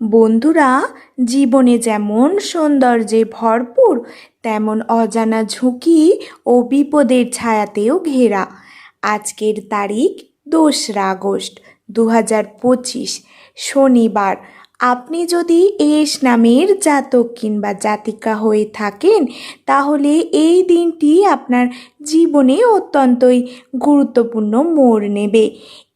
বন্ধুরা, জীবনে যেমন সৌন্দর্যে ভরপুর, তেমন অজানা ঝুঁকি ও বিপদের ছায়াতেও ঘেরা। আজকের তারিখ দোসরা আগস্ট দু হাজার পঁচিশ, শনিবার। আপনি যদি এস নামের জাতক কিংবা জাতিকা হয়ে থাকেন, তাহলে এই দিনটি আপনার জীবনে অত্যন্তই গুরুত্বপূর্ণ মোড় নেবে।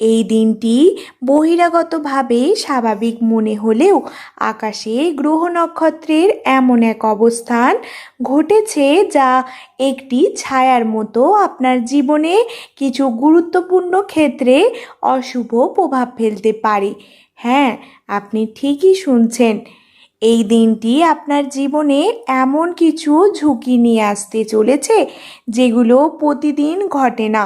এই দিনটি বহিরাগতভাবে স্বাভাবিক মনে হলেও আকাশে গ্রহ নক্ষত্রের এমন এক অবস্থান ঘটেছে যা একটি ছায়ার মতো আপনার জীবনে কিছু গুরুত্বপূর্ণ ক্ষেত্রে অশুভ প্রভাব ফেলতে পারে। হ্যাঁ আপনি ঠিকই শুনছেন। এই দিনটি আপনার জীবনে এমন কিছু ঝুঁকি নিয়ে আসতে চলেছে যেগুলো প্রতিদিন ঘটে না।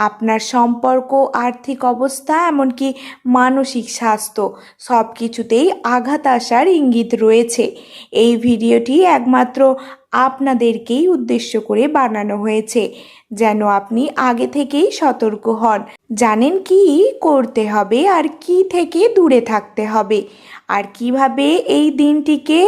আপনার সম্পর্ক, আর্থিক অবস্থা, এমনকি মানসিক স্বাস্থ্য সব কিছুতেই আঘাত আসার ইঙ্গিত রয়েছে। এই ভিডিওটি একমাত্র আপনাদেরকেই উদ্দেশ্য করে বানানো হয়েছে, যেন আপনি আগে থেকেই সতর্ক হন। জানেন কি করতে হবে আর কি থেকে দূরে থাকতে হবে। আর কীভাবে এই দিনটিকে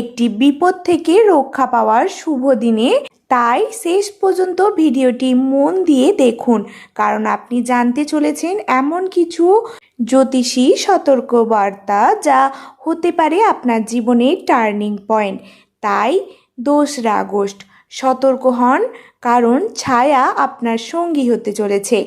একটি বিপদ থেকে রক্ষা পাওয়ার শুভ দিনে, তাই শেষ পর্যন্ত ভিডিওটি মন দিয়ে দেখুন, কারণ আপনি জানতে চলেছেন এমন কিছু জ্যোতিষী সতর্কবার্তা যা হতে পারে আপনার জীবনের টার্নিং পয়েন্ট। তাই দোসরা আগস্ট। সতর্ক হন, কারণ ছায়া আপনার সঙ্গী হতে চলেছে।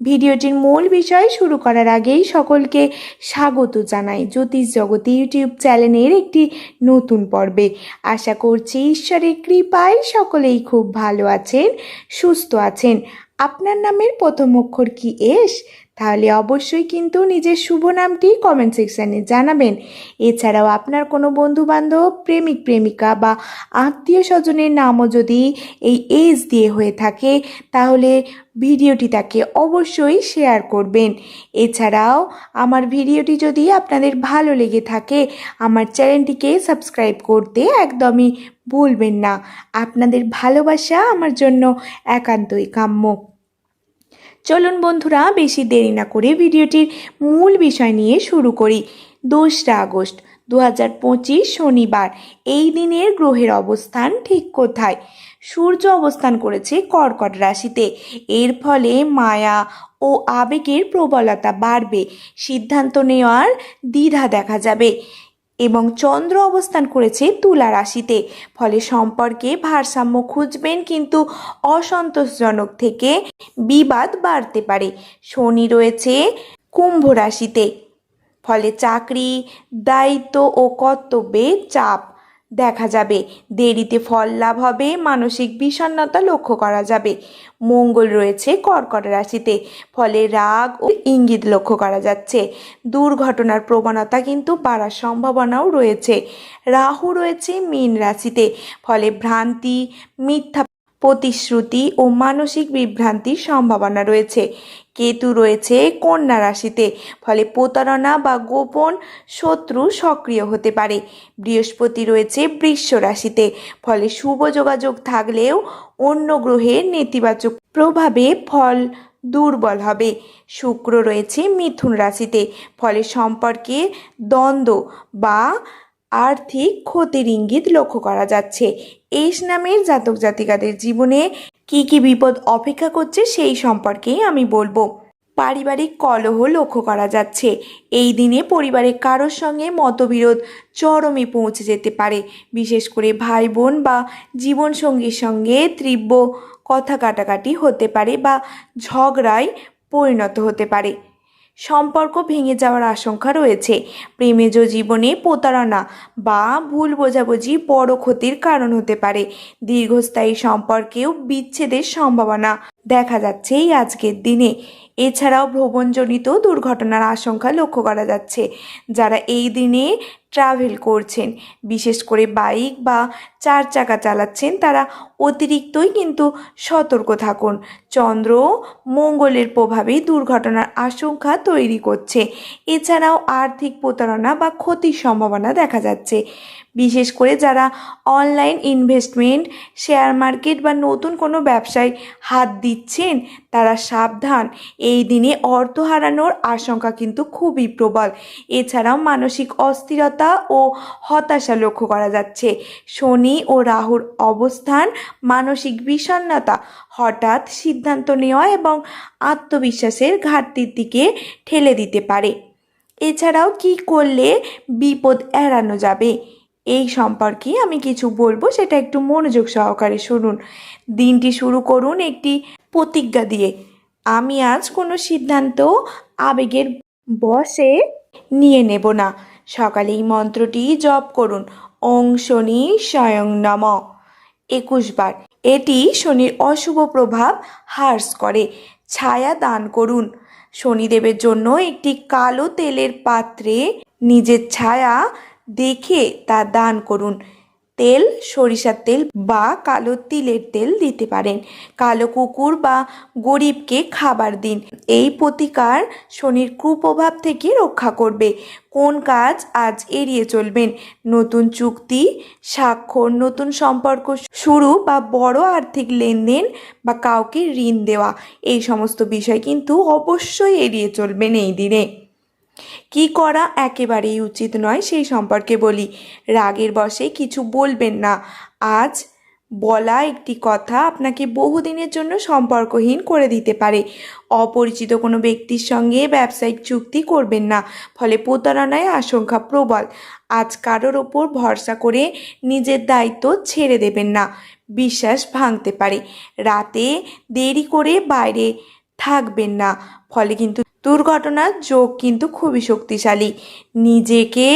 ভিডিওটির মূল বিষয় শুরু করার আগেই সকলকে স্বাগত জানাই জ্যোতিষ জগতে ইউটিউব চ্যানেলের একটি নতুন পর্বে। আশা করছি ঈশ্বরের কৃপায় সকলেই খুব ভালো আছেন, সুস্থ আছেন। আপনার নামের প্রথম অক্ষর কি, এস? তাহলে অবশ্যই কিন্তু নিজের শুভ নামটি কমেন্ট সেকশানে জানাবেন। এছাড়াও আপনার কোনো বন্ধু বান্ধব প্রেমিক, প্রেমিকা বা আত্মীয় স্বজনের নামও যদি এই এজ দিয়ে হয়ে থাকে, তাহলে ভিডিওটি তাকে অবশ্যই শেয়ার করবেন। এছাড়াও আমার ভিডিওটি যদি আপনাদের ভালো লেগে থাকে, আমার চ্যানেলটিকে সাবস্ক্রাইব করতে একদমই ভুলবেন না। আপনাদের ভালোবাসা আমার জন্য একান্তই কাম্য। চলুন বন্ধুরা, বেশি দেরি না করে ভিডিওটির মূল বিষয় নিয়ে শুরু করি। দোসরা আগস্ট দু হাজার পঁচিশ শনিবার, এই দিনের গ্রহের অবস্থান ঠিক কোথায়? সূর্য অবস্থান করেছে কর্কট রাশিতে। এর ফলে মায়া ও আবেগের প্রবলতা বাড়বে। সিদ্ধান্ত নেওয়ার দ্বিধা দেখা যাবে। এবং চন্দ্র অবস্থান করেছে তুলা রাশিতে। ফলে সম্পর্কে ভারসাম্য খুঁজবেন কিন্তু অসন্তোষজনক থেকে বিবাদ বাড়তে পারে। শনি রয়েছে কুম্ভ রাশিতে। ফলে চাকরি, দায়িত্ব ও কর্তব্যে চাপ দেখা যাবে। দেরিতে ফল লাভ হবে, মানসিক বিষণ্নতা লক্ষ্য করা যাবে। মঙ্গল রয়েছে কর্কট রাশিতে, ফলে রাগ ও ইঙ্গিত লক্ষ্য করা যাচ্ছে। দুর্ঘটনার প্রবণতা কিন্তু বাড়ার সম্ভাবনাও রয়েছে। রাহু রয়েছে মীন রাশিতে, ফলে ভ্রান্তি, মিথ্যা প্রতিশ্রুতি ও মানসিক বিভ্রান্তির সম্ভাবনা রয়েছে। কেতু রয়েছে কন্যা রাশিতে, ফলে প্রতারণা বা গোপন শত্রু সক্রিয় হতে পারে। বৃহস্পতি রয়েছে বৃষ রাশিতে, ফলে শুভ যোগাযোগ থাকলেও অন্য গ্রহের নেতিবাচক প্রভাবে ফল দুর্বল হবে। শুক্র রয়েছে মিথুন রাশিতে, ফলে সম্পর্কে দ্বন্দ্ব বা আর্থিক ক্ষতির ইঙ্গিত লক্ষ্য করা যাচ্ছে। এস নামের জাতক জাতিকাদের জীবনে কি কি বিপদ অপেক্ষা করছে সেই সম্পর্কেই আমি বলব। পারিবারিক কলহ লক্ষ্য করা যাচ্ছে। এই দিনে পরিবারের কারোর সঙ্গে মতবিরোধ চরমে পৌঁছে যেতে পারে। বিশেষ করে ভাই বোন বা জীবনসঙ্গীর সঙ্গে তীব্র কথা কাটাকাটি হতে পারে বা ঝগড়ায় পরিণত হতে পারে। সম্পর্ক ভেঙে যাওয়ার আশঙ্কা রয়েছে। প্রেমেজ জীবনে প্রতারণা বা ভুল বোঝাবুঝি বড় ক্ষতির কারণ হতে পারে। দীর্ঘস্থায়ী সম্পর্কেও বিচ্ছেদের সম্ভাবনা। দেখা যাচ্ছে এই আজকের দিনে। এছাড়াও ভ্রমণজনিত দুর্ঘটনার আশঙ্কা লক্ষ্য করা যাচ্ছে। যারা এই দিনে ট্রাভেল করছেন, বিশেষ করে বাইক বা চার চাকা চালাচ্ছেন, তারা অতিরিক্তই কিন্তু সতর্ক থাকুন। চন্দ্র মঙ্গলের প্রভাবে দুর্ঘটনার আশঙ্কা তৈরি করছে। এছাড়াও আর্থিক প্রতারণা বা ক্ষতির সম্ভাবনা দেখা যাচ্ছে। বিশেষ করে যারা অনলাইন ইনভেস্টমেন্ট, শেয়ার মার্কেট বা নতুন কোনো ব্যবসায় হাত দিচ্ছেন, তারা সাবধান। এই দিনে অর্থ হারানোর আশঙ্কা কিন্তু খুবই প্রবল। এছাড়াও মানসিক অস্থিরতা ও হতাশা লক্ষ্য করা যাচ্ছে। শনি ও রাহুর অবস্থান, মানসিক বিষণ্ণতা হঠাৎ সিদ্ধান্ত নেওয়া এবং আত্মবিশ্বাসের ঘাটতির দিকে ঠেলে দিতে পারে। এছাড়াও কি করলে বিপদ এড়ানো যাবে? এই সম্পর্কে আমি কিছু বলব, সেটা একটু মনোযোগ সহকারে শুনুন। দিনটি শুরু করুন একটি প্রতিজ্ঞা দিয়ে। আমি আজ কোনো সিদ্ধান্ত, আবেগের বসে নিয়ে নেব না। সকালে এই মন্ত্রটি জপ করুন। ওং শনি স্বয়ং নম। একুশ বার। এটি শনির অশুভ প্রভাব হ্রাস করে। ছায়া দান করুন। শনিদেবের জন্য একটি কালো তেলের পাত্রে নিজের ছায়া দেখে তা দান করুন। তেল, সরিষার তেল বা কালো তিলের তেল দিতে পারেন। কালো কুকুর বা গরিবকে খাবার দিন। এই প্রতিকার শনির কুপ্রভাব থেকে রক্ষা করবে। কোন কাজ আজ এড়িয়ে চলবেন? নতুন চুক্তি, স্বাক্ষর, নতুন সম্পর্ক শুরু বা বড় আর্থিক লেনদেন বা কাউকে ঋণ দেওয়া। এই সমস্ত বিষয় কিন্তু অবশ্যই এড়িয়ে চলবেন এই দিনে। কি করা একেবারেই উচিত নয় সেই সম্পর্কে বলি। রাগের বশে কিছু বলবেন না। আজ বলা একটি কথা আপনাকে বহুদিনের জন্য সম্পর্কহীন করে দিতে পারে। অপরিচিত কোনো ব্যক্তির সঙ্গে ব্যবসায়িক চুক্তি করবেন না, ফলে প্রতারণায় আশঙ্কা প্রবল। আজ কারোর ওপর ভরসা করে নিজের দায়িত্ব ছেড়ে দেবেন না। বিশ্বাস ভাঙতে পারে। রাতে দেরি করে বাইরে থাকবেন না। ফলে কিন্তু দুর্ঘটনার যোগ কিন্তু খুবই শক্তিশালী। নিজেকে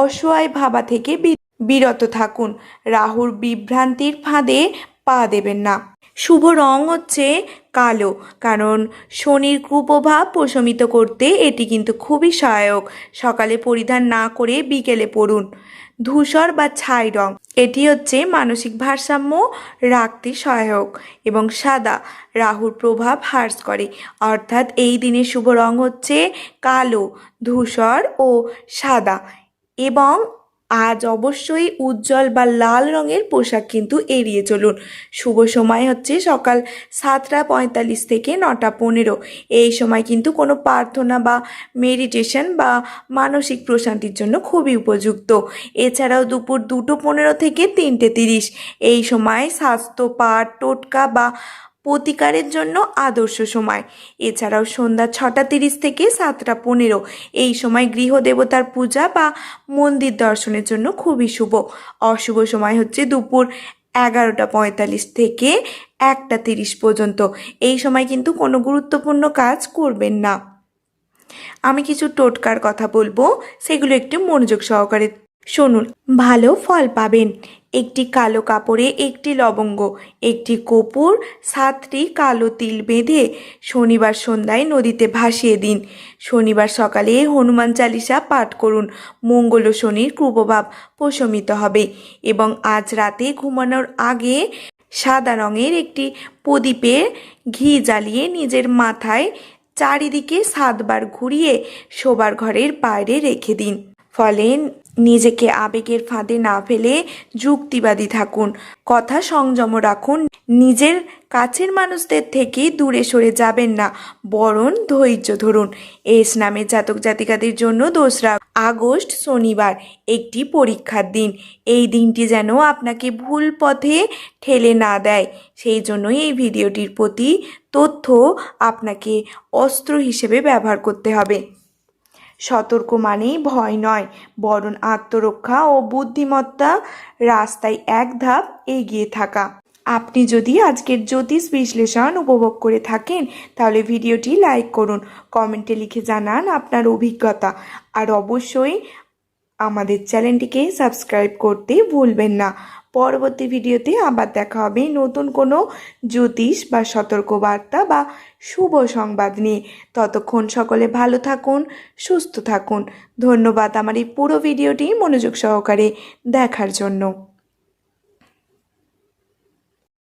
অসহায় ভাবা থেকে বিরত থাকুন। রাহুর বিভ্রান্তির ফাঁদে পা দেবেন না। শুভ রং হচ্ছে কালো, কারণ শনির কুপ্রভাব প্রশমিত করতে এটি কিন্তু খুবই সহায়ক। সকালে পরিধান না করে বিকেলে পড়ুন। ধূসর বা ছাই রং। এটি হচ্ছে মানসিক ভারসাম্য, রাখতে সহায়ক এবং সাদা, রাহুর প্রভাব হ্রাস করে। অর্থাৎ এই দিনের শুভ রং হচ্ছে কালো, ধূসর ও সাদা এবং আজ অবশ্যই উজ্জ্বল বা লাল রঙের পোশাক কিন্তু এড়িয়ে চলুন। শুভ সময় হচ্ছে সকাল সাতটা পঁয়তাল্লিশ থেকে নটা পনেরো। এই সময় কিন্তু কোনো প্রার্থনা বা মেডিটেশন বা মানসিক প্রশান্তির জন্য খুবই উপযুক্ত। এছাড়াও দুপুর দুটো পনেরো থেকে তিনটে তিরিশ। এই সময় স্বাস্থ্য পাঠ টোটকা বা প্রতিকারের জন্য আদর্শ সময়। এছাড়াও সন্ধ্যা ছটা তিরিশ থেকে সাতটা পনেরো। এই সময় গৃহদেবতার পূজা বা মন্দির দর্শনের জন্য খুবই শুভ। অশুভ সময় হচ্ছে দুপুর এগারোটা পঁয়তাল্লিশ থেকে একটা তিরিশ পর্যন্ত। এই সময় কিন্তু কোনো গুরুত্বপূর্ণ কাজ করবেন না। আমি কিছু টোটকার কথা বলব, সেগুলো একটু মনোযোগ সহকারে শুনুন। ভালো ফল পাবেন। একটি কালো কাপড়ে একটি লবঙ্গ, একটি কপুর, সাতটি কালো তিল বেঁধে শনিবার সন্ধ্যায় নদীতে ভাসিয়ে দিন। শনিবার সকালে হনুমান চালিসা পাঠ করুন। মঙ্গল শনির কুপ্রভাব প্রশমিত হবে এবং আজ রাতে ঘুমানোর আগে সাদা রঙের একটি প্রদীপে ঘি জ্বালিয়ে নিজের মাথায় চারিদিকে সাতবার ঘুরিয়ে শোবার ঘরের বাইরে রেখে দিন। ফলে নিজেকে আবেগের ফাঁদে না ফেলে যুক্তিবাদী থাকুন। কথা সংযম রাখুন। নিজের কাছের মানুষদের থেকে দূরে সরে যাবেন না, বরং ধৈর্য ধরুন। এস নামের জাতক জাতিকাদের জন্য দোসরা আগস্ট শনিবার একটি পরীক্ষার দিন। এই দিনটি যেন আপনাকে ভুল পথে ঠেলে না দেয়। সেই জন্যই এই ভিডিওটির প্রতি তথ্য আপনাকে অস্ত্র হিসেবে ব্যবহার করতে হবে। সতর্ক মানেই ভয় নয়, বরং আত্মরক্ষা ও বুদ্ধিমত্তা রাস্তায় এক ধাপ এগিয়ে থাকা। আপনি যদি আজকের জ্যোতিষ বিশ্লেষণ উপভোগ করে থাকেন, তাহলে ভিডিওটি লাইক করুন, কমেন্টে লিখে জানান আপনার অভিজ্ঞতা। আর অবশ্যই আমাদের চ্যানেলটিকে সাবস্ক্রাইব করতে ভুলবেন না। পরবর্তী ভিডিওতে আবার দেখা হবে নতুন কোনো জ্যোতিষ বা সতর্কবার্তা বা শুভ সংবাদ নিয়ে। ততক্ষণ সকলে ভালো থাকুন, সুস্থ থাকুন। ধন্যবাদ আমার এই পুরো ভিডিওটি মনোযোগ সহকারে দেখার জন্য।